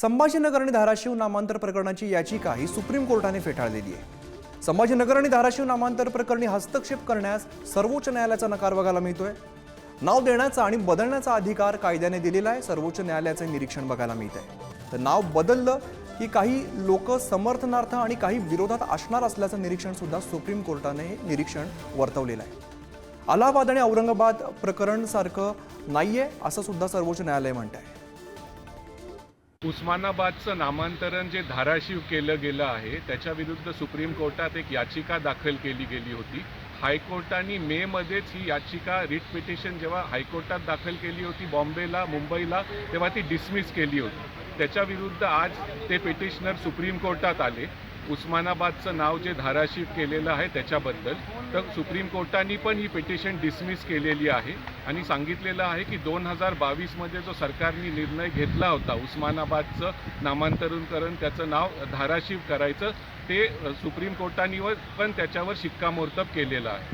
संभाजीनगर आणि धाराशिव नामांतर प्रकरणाची याचिका ही सुप्रीम कोर्टाने फेटाळलेली आहे. संभाजीनगर आणि धाराशिव नामांतर प्रकरणी हस्तक्षेप करण्यास सर्वोच्च न्यायालयाचा नकार बघायला मिळतोय. नाव देण्याचा आणि बदलण्याचा अधिकार कायद्याने दिलेला आहे सर्वोच्च न्यायालयाचे निरीक्षण बघायला मिळत आहे तर नाव बदललं की काही लोक समर्थनार्थ आणि काही विरोधात असणार असल्याचं निरीक्षण सुद्धा सुप्रीम कोर्टाने निरीक्षण वर्तवलेलं आहे. अलाहाबाद आणि औरंगाबाद प्रकरण सारखं नाहीये असं सुद्धा सर्वोच्च न्यायालय म्हणत आहे उस्मानाबादचं नामांतरण जे धाराशिव केलं गेलं आहे त्याच्याविरुद्ध सुप्रीम कोर्टात एक याचिका दाखल केली गेली होती. हायकोर्टाने मेमध्येच ही याचिका रिट पिटिशन जेव्हा हायकोर्टात दाखल केली होती बॉम्बेला मुंबईला तेव्हा ती डिसमिस केली होती. त्याच्या विरुद्ध आज ते पिटिशनर सुप्रीम कोर्टात आले. उस्मानाबादचं नाव जे धाराशिव केलेलं आहे त्याच्याबद्दल. तर सुप्रीम कोर्टाने पण ही पिटिशन डिसमिस केलेली आहे. आणि सांगितलेलं आहे की दोन हजार बावीसमध्ये जो सरकारने निर्णय घेतला होता उस्मानाबादचं नामांतरणकरण त्याचं नाव धाराशिव करायचं ते सुप्रीम कोर्टाने पण त्याच्यावर शिक्कामोर्तब केलेलं आहे.